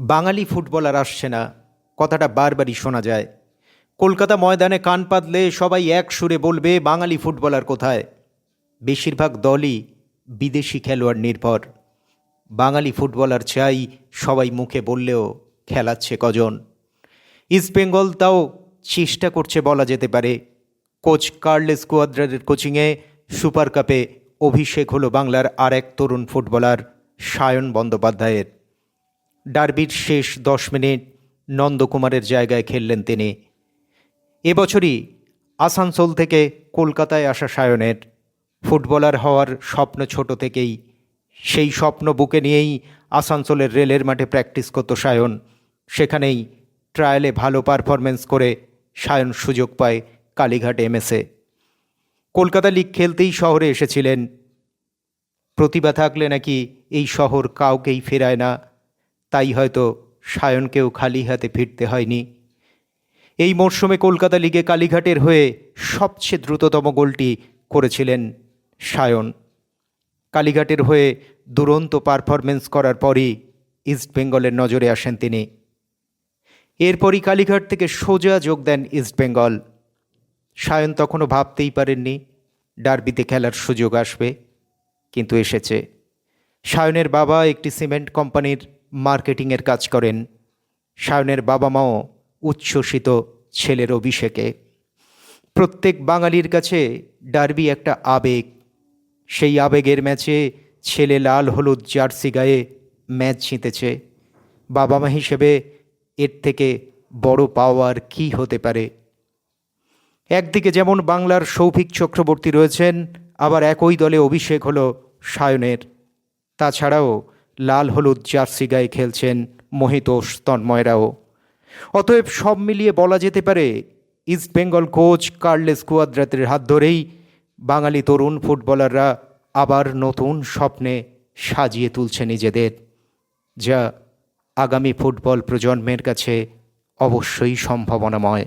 বাঙালি footballer আসছে না। কথাটা বারবারই শোনা যায়। কলকাতা ময়দানে কান পাতলে সবাই এক সুরে বলবে, বাঙালি ফুটবলার কোথায়? বেশিরভাগ দলই বিদেশি খেলোয়াড় নির্ভর। বাঙালি ফুটবলার চাই সবাই মুখে বললেও খেলাচ্ছে কজন। ইস্টবেঙ্গল তাও চেষ্টা করছে বলা যেতে পারে। কোচ কার্লেস কুয়াদ্রারের কোচিংয়ে সুপার কাপে অভিষেক হলো বাংলার আর এক তরুণ ফুটবলার সায়ন বন্দ্যোপাধ্যায়ের। ডার্বির শেষ দশ মিনিট নন্দকুমারের জায়গায় খেললেন তিনি। এবছরই আসানসোল থেকে কলকাতায় আসা সায়নের ফুটবলার হওয়ার স্বপ্ন ছোট থেকেই, সেই স্বপ্ন বুকে নিয়েই আসানসোলের রেলের মাঠে প্র্যাকটিস করতো সায়ন। সেখানেই ট্রায়ালে ভালো পারফরমেন্স করে সায়ন সুযোগ পায় কালীঘাট এমএসএ কলকাতা লিগ খেলতেই শহরে এসেছিলেন। প্রতিভা থাকলে নাকি এই শহর কাউকেই ফেরায় না। তাই হয়তো সায়নকেও খালি হাতে ফিরতে হয়নি। এই মরশুমে কলকাতা লিগে কালীঘাটের হয়ে সবচেয়ে দ্রুততম গোলটি করেছিলেন সায়ন। কালীঘাটের হয়ে দুরন্ত পারফরমেন্স করার পরই ইস্টবেঙ্গলের নজরে আসেন তিনি। এরপরই কালীঘাট থেকে সোজা যোগ দেন ইস্টবেঙ্গল সায়ন তখনও ভাবতেই পারেননি, ডার্বিতে খেলার সুযোগ আসবে, কিন্তু এসেছে। সায়নের বাবা একটি সিমেন্ট কোম্পানির মার্কেটিংয়ের কাজ করেন। সায়নের বাবা মাও উচ্ছ্বসিত ছেলের অভিষেকে। প্রত্যেক বাঙালির কাছে ডার্বি একটা আবেগ। সেই আবেগের ম্যাচে ছেলে লাল হলুদ জার্সি গায়ে ম্যাচ জিতেছে। বাবা মা হিসেবে এর থেকে বড় পাওয়ার কি হতে পারে? একদিকে যেমন বাংলার সৌভিক চক্রবর্তী রয়েছেন, আবার একই দলে অভিষেক হলো সায়নের। তাছাড়াও লাল হলুদ জার্সি গায়ে খেলছেন মোহিতোষ তন্ময়রাও। অতএব সব মিলিয়ে বলা যেতে পারে ইস্টবেঙ্গল কোচ কার্লেস কুয়াদ্রাতের হাত ধরেই বাঙালি তরুণ ফুটবলাররা আবার নতুন স্বপ্নে সাজিয়ে তুলছে নিজেদের, যা আগামী ফুটবল প্রজন্মের কাছে অবশ্যই সম্ভাবনাময়।